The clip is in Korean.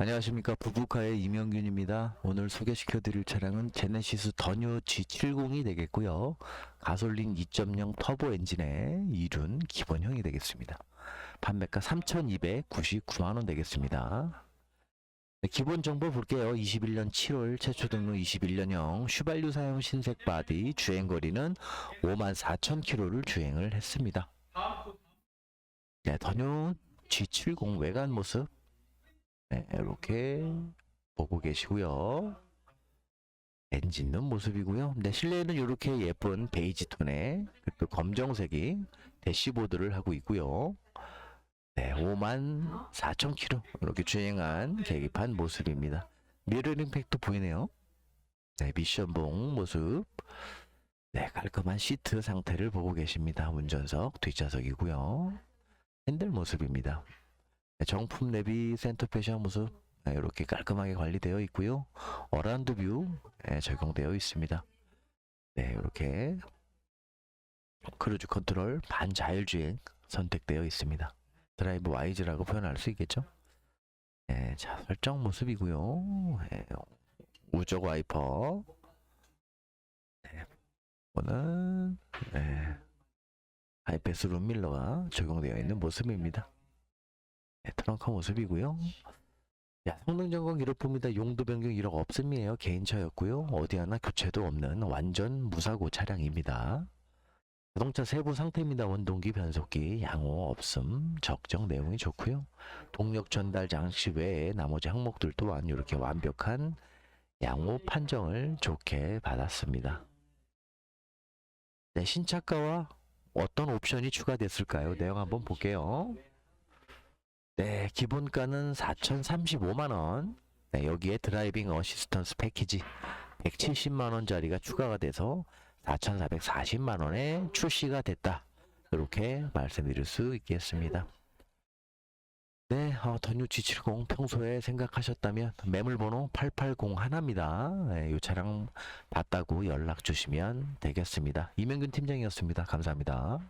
안녕하십니까 부부카의 이명균입니다. 오늘 소개시켜 드릴 차량은 제네시스 더뉴 G70이 되겠고요. 가솔린 2.0 터보 엔진의 이륜 기본형이 되겠습니다. 판매가 3,299만원 되겠습니다. 네, 기본 정보 볼게요. 21년 7월 최초 등록 21년형 슈발유 사용 신색 바디 주행거리는 54,000km를 주행을 했습니다. 네, 더뉴 G70 외관 모습 네, 이렇게 보고 계시고요. 엔진은 모습이고요. 네, 실내에는 이렇게 예쁜 베이지 톤의 또 검정색이 대시보드를 하고 있고요. 네, 5만 4천 킬로 이렇게 주행한 계기판 모습입니다. 미러링 팩도 보이네요. 네, 미션봉 모습. 네, 깔끔한 시트 상태를 보고 계십니다. 운전석, 뒷좌석이고요. 핸들 모습입니다. 네, 정품 내비 센터 패션 모습 네, 이렇게 깔끔하게 관리되어 있고요. 어라운드 뷰 네, 적용되어 있습니다. 네, 이렇게 크루즈 컨트롤 반자율주행 선택되어 있습니다. 드라이브 와이즈라고 표현할 수 있겠죠? 네, 자 설정 모습이고요. 네, 우적 와이퍼. 네, 이거는 네, 하이패스 룸밀러가 적용되어 있는 모습입니다. 네, 트렁크 모습이고요. 야, 성능 점검 기록 봅니다. 용도 변경 이력 없음이에요. 개인차였고요. 어디 하나 교체도 없는 완전 무사고 차량입니다. 자동차 세부 상태입니다. 원동기, 변속기, 양호 없음, 적정 내용이 좋고요. 동력 전달 장치 외에 나머지 항목들 또한 이렇게 완벽한 양호 판정을 좋게 받았습니다. 네, 신차가와 어떤 옵션이 추가됐을까요? 내용 한번 볼게요. 네, 기본가는 4,035만원. 네, 여기에 드라이빙 어시스턴스 패키지 170만원짜리가 추가가 돼서 4,440만원에 출시가 됐다. 이렇게 말씀드릴 수 있겠습니다. 네, 어, 더뉴치 70 평소에 생각하셨다면 매물번호 8801입니다. 네, 이 차량 봤다고 연락 주시면 되겠습니다. 이명균 팀장이었습니다. 감사합니다.